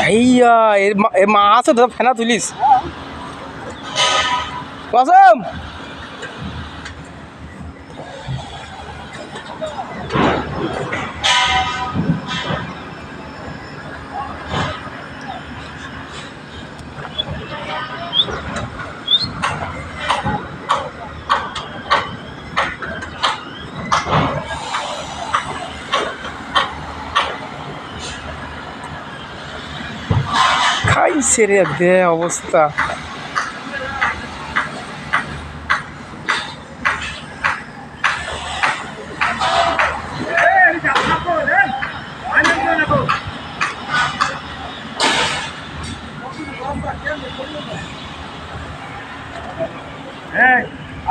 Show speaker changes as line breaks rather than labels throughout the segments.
আইয়া এর মা- আছে তো ফেনা তুলিস। কসম রে দে অবস্থা।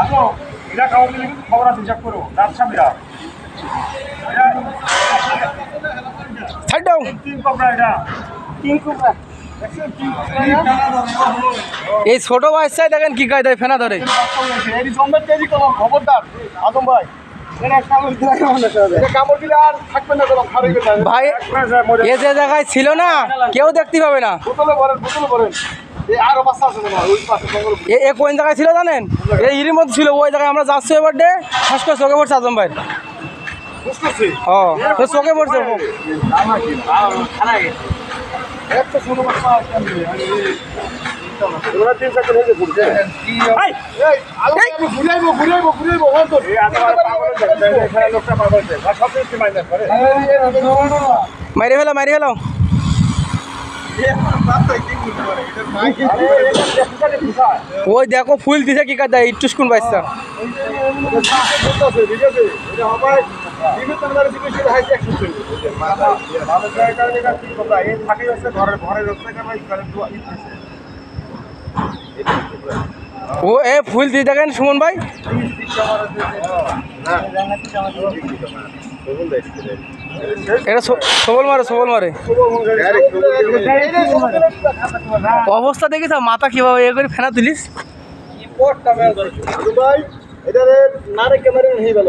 আসো। এটা খাওয়া দিলে কিন্তু খবর আছে হিসাব করো। রাত সামরা
ছাড় দাও
তিন কপড়া এটা তিন কপড়া
এই ছোট বাচ্চায় দেখেন কি কায়দায় ফেনা ধরে
ভাই
এ যে জায়গায় ছিল না কেউ দেখতে পাবে না এ কোন জায়গায় ছিল জানেন এই ইরির মধ্যে ছিল ওই জায়গায় আমরা যাচ্ছি এবার ডে ফাঁস করে চোখে পড়ছে আজম ভাই ও চোখে পড়ছে মাইরে ফেলো মারি ফেলো। ওই দেখো, ফুল দিছে কি কায়দায় ইটুসকুন বাচ্চা ও, এ ফুল দিয়ে দেখেন সুমন ভাই? এটা সবল মারে সবল মারে। অবস্থা দেখিস মাথা কীভাবে এ করে ফেনা তুলিস?
এটা নারে ক্যামেরা হয়ে গেল।